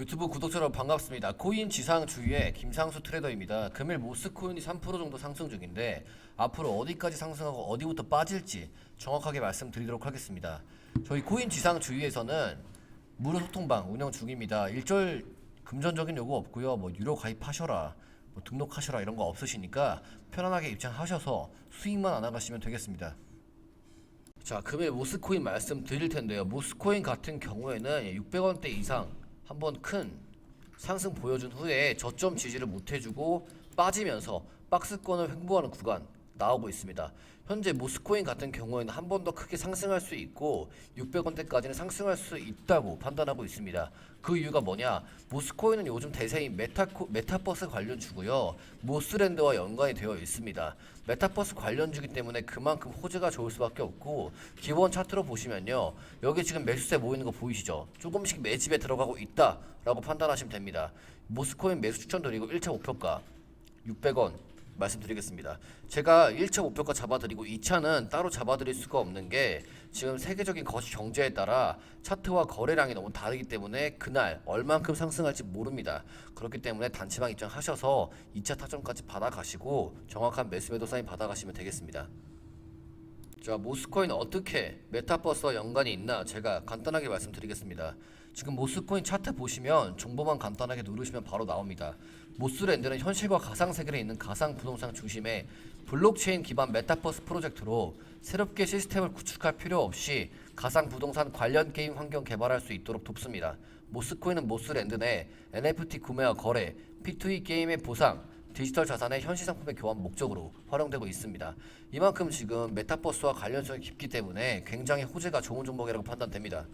유튜브 구독자 여러분 반갑습니다. 코인 지상 주위의 김상수 트레이더입니다. 금일 모스코인이 3% 정도 상승 중인데 앞으로 어디까지 상승하고 어디부터 빠질지 정확하게 말씀드리도록 하겠습니다. 저희 코인 지상 주위에서는 무료 소통방 운영 중입니다. 일절 금전적인 요구 없고요. 뭐 유료 가입하셔라, 뭐 등록하셔라 이런 거 없으시니까 편안하게 입장하셔서 수익만 안 나가시면 되겠습니다. 자, 금일 모스코인 말씀드릴 텐데요. 모스코인 같은 경우에는 600원대 이상 한번 큰 상승 보여준 후에 저점 지지를 못 해주고 빠지면서 박스권을 횡보하는 구간 나오고 있습니다. 현재 모스코인 같은 경우에는 한 번 더 크게 상승할 수 있고 600원대까지는 상승할 수 있다고 판단하고 있습니다. 그 이유가 뭐냐? 모스코인은 요즘 대세인 메타코, 메타버스 관련주고요. 모스랜드와 연관이 되어 있습니다. 메타버스 관련주기 때문에 그만큼 호재가 좋을 수밖에 없고 기본 차트로 보시면요. 여기 지금 매수세 모이는 거 보이시죠? 조금씩 매집에 들어가고 있다라고 판단하시면 됩니다. 모스코인 매수 추천드리고 1차 목표가 600원 말씀드리겠습니다. 제가 1차 목표가 잡아드리고 2차는 따로 잡아드릴 수가 없는 게 지금 세계적인 거시 경제에 따라 차트와 거래량이 너무 다르기 때문에 그날 얼만큼 상승할지 모릅니다. 그렇기 때문에 단체방 입장하셔서 2차 타점까지 받아가시고 정확한 매수 매도 사인 받아가시면 되겠습니다. 자, 모스코인 어떻게 메타버스와 연관이 있나 제가 간단하게 말씀드리겠습니다. 지금 모스코인 차트 보시면 정보만 간단하게 누르시면 바로 나옵니다. 모스랜드는 현실과 가상 세계에 있는 가상 부동산 중심의 블록체인 기반 메타버스 프로젝트로 새롭게 시스템을 구축할 필요 없이 가상 부동산 관련 게임 환경 개발할 수 있도록 돕습니다. 모스코인은 모스랜드 내 NFT 구매와 거래, P2E 게임의 보상, 디지털 자산의 현실 상품의 교환 목적으로 활용되고 있습니다. 이만큼 지금 메타버스와 관련성이 깊기 때문에 굉장히 호재가 좋은 종목이라고 판단됩니다.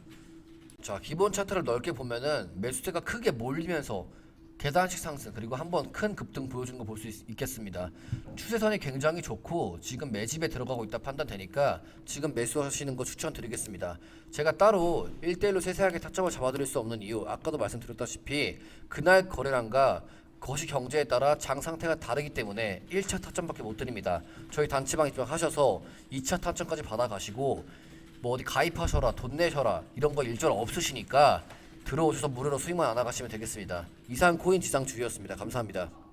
자, 기본 차트를 넓게 보면은 매수세가 크게 몰리면서 계단식 상승 그리고 한번 큰 급등 보여주는 거 볼 수 있겠습니다. 추세선이 굉장히 좋고 지금 매집에 들어가고 있다 판단되니까 지금 매수하시는 거 추천드리겠습니다. 제가 따로 1대1로 세세하게 타점을 잡아드릴 수 없는 이유 아까도 말씀드렸다시피 그날 거래량과 거시 경제에 따라 장 상태가 다르기 때문에 1차 타점밖에 못 드립니다. 저희 단체방 입장하셔서 2차 타점까지 받아가시고 뭐 어디 가입하셔라 돈 내셔라 이런 거 일절 없으시니까 들어오셔서 무료로 수익만 안 나가시면 되겠습니다. 이상 코인 지상 주의였습니다. 감사합니다.